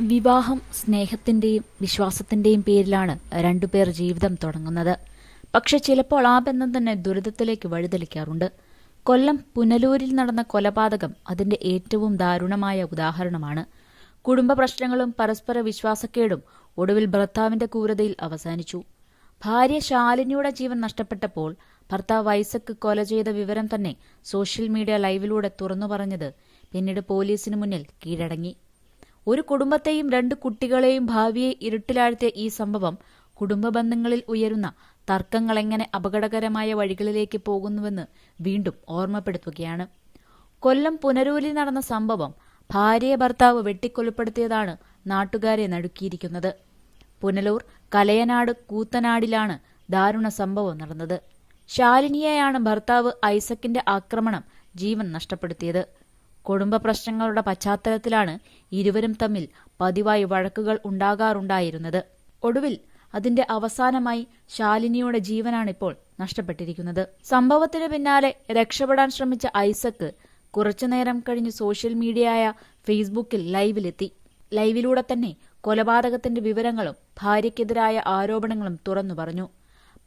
വിവാഹം സ്നേഹത്തിന്റെയും വിശ്വാസത്തിന്റെയും പേരിലാണ് രണ്ടുപേർ ജീവിതം തുടങ്ങുന്നത്. പക്ഷെ ചിലപ്പോൾ ആ ബന്ധം തന്നെ ദുരിതത്തിലേക്ക് വഴിതെളിക്കാറുണ്ട്. കൊല്ലം പുനലൂരിൽ നടന്ന കൊലപാതകം അതിന്റെ ഏറ്റവും ദാരുണമായ ഉദാഹരണമാണ്. കുടുംബ പ്രശ്നങ്ങളും പരസ്പര വിശ്വാസക്കേടും ഒടുവിൽ ഭർത്താവിന്റെ ക്രൂരതയിൽ അവസാനിച്ചു. ഭാര്യ ശാലിനിയുടെ ജീവൻ നഷ്ടപ്പെട്ടപ്പോൾ ഭർത്താവ് വൈസക്ക് കൊല ചെയ്ത വിവരം തന്നെ സോഷ്യൽ മീഡിയ ലൈവിലൂടെ തുറന്നു പറഞ്ഞത് പിന്നീട് പോലീസിന് മുന്നിൽ കീഴടങ്ങി. ഒരു കുടുംബത്തെയും രണ്ട് കുട്ടികളെയും ഭാവിയെ ഇരുട്ടിലാഴ്ത്തിയ ഈ സംഭവം കുടുംബ ബന്ധങ്ങളിൽ ഉയരുന്ന തർക്കങ്ങൾ എങ്ങനെ അപകടകരമായ വഴികളിലേക്ക് പോകുന്നുവെന്ന് വീണ്ടും ഓർമ്മപ്പെടുത്തുകയാണ്. കൊല്ലം പുനരൂലി നടന്ന സംഭവം ഭാര്യയെ ഭർത്താവ് വെട്ടിക്കൊലപ്പെടുത്തിയതാണ് നാട്ടുകാരെ നടുക്കിയിരിക്കുന്നത്. പുനലൂർ കലയനാട് കൂത്തനാടിലാണ് ദാരുണ സംഭവം നടന്നത്. ശാലിനിയെയാണ് ഭർത്താവ് ഐസക്കിന്റെ ആക്രമണം ജീവൻ നഷ്ടപ്പെടുത്തിയത്. കുടുംബ പ്രശ്നങ്ങളുടെ പശ്ചാത്തലത്തിലാണ് ഇരുവരും തമ്മിൽ പതിവായി വഴക്കുകൾ ഉണ്ടാകാറുണ്ടായിരുന്നത്. ഒടുവിൽ അതിന്റെ അവസാനമായി ശാലിനിയുടെ ജീവനാണിപ്പോൾ നഷ്ടപ്പെട്ടിരിക്കുന്നത്. സംഭവത്തിന് പിന്നാലെ രക്ഷപ്പെടാൻ ശ്രമിച്ച ഐസക്ക് കുറച്ചുനേരം കഴിഞ്ഞ് സോഷ്യൽ മീഡിയയായ ഫേസ്ബുക്കിൽ ലൈവിലെത്തി. ലൈവിലൂടെ തന്നെ കൊലപാതകത്തിന്റെ വിവരങ്ങളും ഭാര്യയ്ക്കെതിരായ ആരോപണങ്ങളും തുറന്നു പറഞ്ഞു.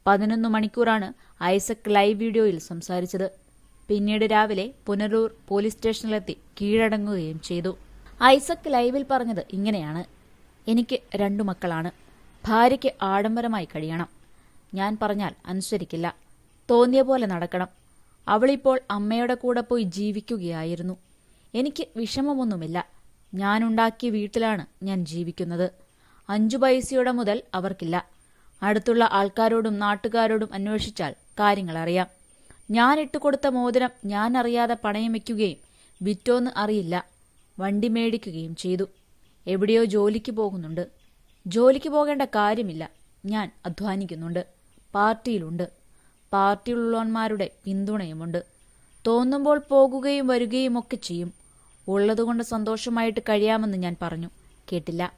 പതിനൊന്ന് മണിക്കൂറാണ് ഐസക് ലൈവ് വീഡിയോയിൽ സംസാരിച്ചത്. പിന്നീട് രാവിലെ പുനരൂർ പോലീസ് സ്റ്റേഷനിലെത്തി കീഴടങ്ങുകയും ചെയ്തു. ഐസക് ലൈവിൽ പറഞ്ഞത് ഇങ്ങനെയാണ്. എനിക്ക് രണ്ടു മക്കളാണ്. ഭാര്യയ്ക്ക് ആഡംബരമായി കഴിയണം. ഞാൻ പറഞ്ഞാൽ അനുസരിക്കില്ല. തോന്നിയ പോലെ നടക്കണം. അവളിപ്പോൾ അമ്മയുടെ കൂടെ പോയി ജീവിക്കുകയായിരുന്നു. എനിക്ക് വിഷമമൊന്നുമില്ല. ഞാനുണ്ടാക്കിയ വീട്ടിലാണ് ഞാൻ ജീവിക്കുന്നത്. അഞ്ചു പൈസയുടെ മുതൽ അവർക്കില്ല. അടുത്തുള്ള ആൾക്കാരോടും നാട്ടുകാരോടും അന്വേഷിച്ചാൽ കാര്യങ്ങൾ അറിയാം ഞാൻ ഇട്ടുകൊടുത്ത മോതിരം ഞാൻ അറിയാതെ പണയം വയ്ക്കുകയും വിറ്റോന്ന് അറിയില്ല. വണ്ടി മേടിക്കുകയും ചെയ്തു. എവിടെയോ ജോലിക്ക് പോകുന്നുണ്ട്. ജോലിക്ക് പോകേണ്ട കാര്യമില്ല. ഞാൻ അധ്വാനിക്കുന്നുണ്ട്. പാർട്ടിയിലുണ്ട്. പാർട്ടിയിലുള്ളവന്മാരുടെ പിന്തുണയുമുണ്ട്. തോന്നുമ്പോൾ പോകുകയും വരികയും ഒക്കെ ചെയ്യും. ഉള്ളതുകൊണ്ട് സന്തോഷമായിട്ട് കഴിയാമെന്ന് ഞാൻ പറഞ്ഞു. കേട്ടില്ല.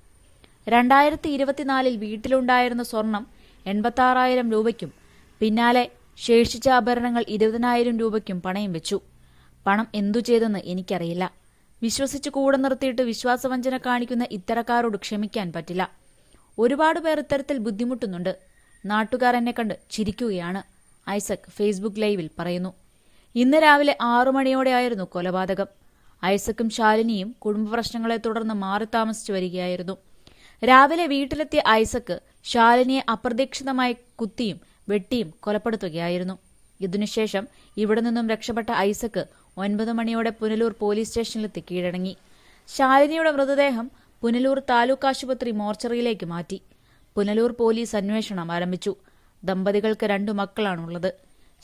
രണ്ടായിരത്തി ഇരുപത്തിനാലിൽ വീട്ടിലുണ്ടായിരുന്ന സ്വർണം എൺപത്താറായിരം രൂപയ്ക്കും പിന്നാലെ ശേഷിച്ച ആഭരണങ്ങൾ ഇരുപതിനായിരം രൂപയ്ക്കും പണയം വെച്ചു. പണം എന്തു ചെയ്തെന്ന് എനിക്കറിയില്ല. വിശ്വസിച്ച് കൂടെ നിർത്തിയിട്ട് വിശ്വാസവഞ്ചന കാണിക്കുന്ന ഇത്തരക്കാരോട് ക്ഷമിക്കാൻ പറ്റില്ല. ഒരുപാട് പേർ ഇത്തരത്തിൽ ബുദ്ധിമുട്ടുന്നുണ്ട്. നാട്ടുകാർ എന്നെ കണ്ട് ചിരിക്കുകയാണ്. ഐസക് ഫേസ്ബുക്ക് ലൈവിൽ പറയുന്നു. ഇന്ന് രാവിലെ ആറു മണിയോടെയായിരുന്നു കൊലപാതകം. ഐസക്കും ശാലിനിയും കുടുംബ പ്രശ്നങ്ങളെ തുടർന്ന് മാറി താമസിച്ചു വരികയായിരുന്നു. രാവിലെ വീട്ടിലെത്തിയ ഐസക്ക് ശാലിനിയെ അപ്രതീക്ഷിതമായി കുത്തിയും വെട്ടിയും കൊലപ്പെടുത്തുകയായിരുന്നു. ഇതിനുശേഷം ഇവിടെ നിന്നും രക്ഷപ്പെട്ട ഐസക്ക് ഒൻപത് മണിയോടെ പുനലൂർ പോലീസ് സ്റ്റേഷനിലെത്തി കീഴടങ്ങി. ശാലിനിയുടെ മൃതദേഹം പുനലൂർ താലൂക്ക് ആശുപത്രി മോർച്ചറിയിലേക്ക് മാറ്റി. പുനലൂർ പോലീസ് അന്വേഷണം ആരംഭിച്ചു. ദമ്പതികൾക്ക് രണ്ടു മക്കളാണുള്ളത്.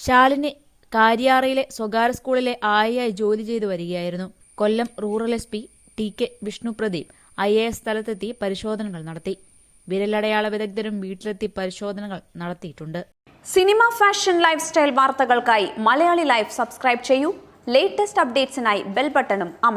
ശാലിനി കാര്യാറയിലെ സ്വകാര്യ സ്കൂളിലെ ആയയായി ജോലി ചെയ്തു വരികയായിരുന്നു. Kollam rural S P T K Vishnu Pradeep I A S സ്ഥലത്തെത്തി പരിശോധനകൾ നടത്തി. വിരലടയാള വിദഗ്ധരും വീട്ടിലെത്തി പരിശോധനകൾ നടത്തിയിട്ടുണ്ട്. സിനിമ ഫാഷൻ ലൈഫ് സ്റ്റൈൽ വാർത്തകൾക്കായി മലയാളി ലൈഫ് സബ്സ്ക്രൈബ് ചെയ്യൂ. ലേറ്റസ്റ്റ് അപ്ഡേറ്റ്സിനായി ബെൽ ബട്ടണും അമർ